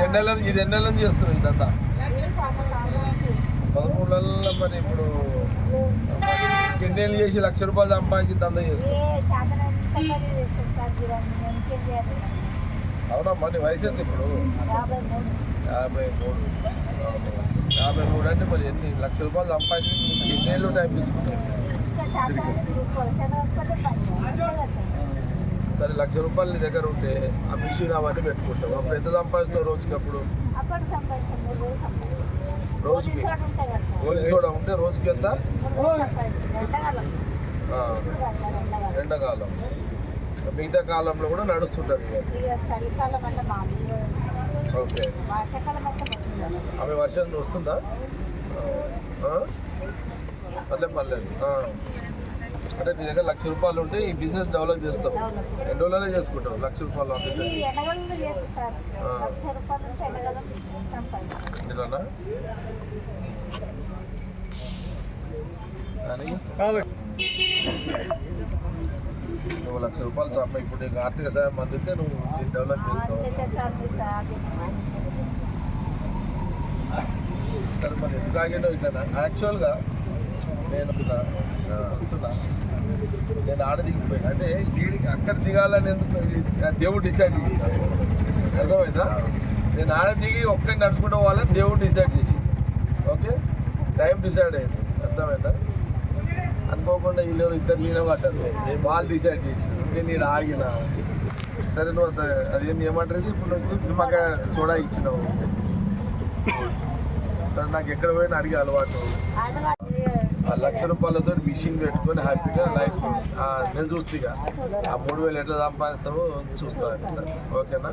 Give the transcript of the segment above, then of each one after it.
ఎన్నెల ఇది? ఎన్నెల నుంచి చేస్తున్నావు ఇదంతా ఇది పాప కావాలి పదమూడు నెలల్లో మరి ఇప్పుడు ఎన్నేళ్ళు చేసి లక్ష రూపాయలు సంపాదించి దందా పని చేస్తాం అవునా? మరి వయసు ఎంత ఇప్పుడు? యాభై మూడు. యాభై మూడు అంటే మరి ఎన్ని లక్ష రూపాయలు సంపాదించి ఎన్నేళ్ళు టైం తీసుకుంటావు సరే లక్ష రూపాయలు నీ దగ్గర ఉంటే ఆ మిషన్ అవన్నీ పెట్టుకుంటావు. అప్పుడు ఎంత సంపాదిస్తావు రోజుకి అప్పుడు రోజుకి? పోలీసు కూడా ఉంటే రోజుకి ఎంత? ఎండాకాలం మిగతా కాలంలో కూడా నడుస్తుంటుంది ఓకే. ఆమె వర్షం వస్తుందా? పర్లేదు పర్లేదు. అంటే నీ దగ్గర లక్ష రూపాయలు ఉంటే ఈ బిజినెస్ డెవలప్ చేస్తావు. ఎన్ని రోజులనే చేసుకుంటావు లక్ష రూపాయలు చేస్తాం ఇలానా? కానీ నువ్వు లక్ష రూపాయలు సంపా ఇప్పుడు నీకు ఆర్థిక సాయం అందితే నువ్వు డెవలప్ చేస్తావు. సార్ మీ మరి ఎందుకు ఇట్లా యాక్చువల్గా నేను వస్తున్నా. ఇప్పుడు నేను ఆడ దిగిపోయాను. అంటే ఈడికి అక్కడ దిగాలని ఎందుకు ఇది? దేవుడు డిసైడ్ చేసినాడు అర్థమైందా? నేను ఆడ దిగి ఒక్కరిని నడుచుకుంటే వాళ్ళని దేవుడు డిసైడ్ చేసి ఓకే? టైం డిసైడ్ అయింది. అర్థమైందా? అనుకోకుండా వీళ్ళు ఇద్దరు లీన పడ్డారు. వాళ్ళు డిసైడ్ చేసి నేను ఈడ ఆగిన. సరే నువ్వు అంత అదేం ఏమంటారు ఇప్పుడు వచ్చి నిమ్మకాయ సోడా ఇచ్చినావు. సరే నాకు ఎక్కడ పోయినా అడిగే అలవాటు. ఆ లక్ష రూపాయలతో మిషన్ పెట్టుకొని హ్యాపీగా లైఫ్ నేను చూస్తా ఇక ఆ మూడు వేలు ఎట్లా సంపాదిస్తావో చూస్తాను సార్. ఓకేనా?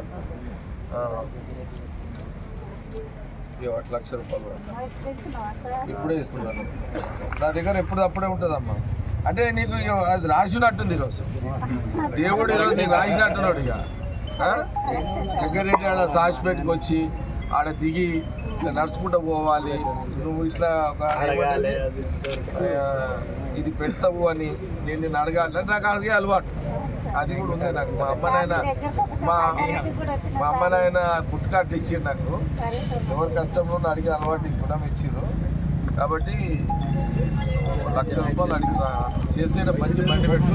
ఒకటి లక్ష రూపాయలు ఇప్పుడే ఇస్తున్నాను నా దగ్గర ఎప్పుడు అప్పుడే ఉంటుందమ్మా. అంటే నీకు ఇగో అది రాసినట్టుంది ఈరోజు. దేవుడు ఈరోజు నీకు రాసినట్టున్నాడు ఇక. దగ్గర ఆడ పెట్టుకొచ్చి ఆడ దిగి ఇట్లా నడుచుకుంటూ పోవాలి. నువ్వు ఇట్లా ఒక ఇది పెడతావు అని నేను నిన్ను అడగాలి. నాకు అడిగే అలవాటు. అది కూడా ఉంది నాకు. మా అమ్మ నాయన మా మా అమ్మ నాయన గుట్టుకాట్లు ఇచ్చారు నాకు. ఎవరి కష్టంలో అడిగే అలవాటు ఇది కూడా ఇచ్చారు కాబట్టి లక్ష రూపాయలు అడిగిన చేస్తే మంచి బండి పెట్టు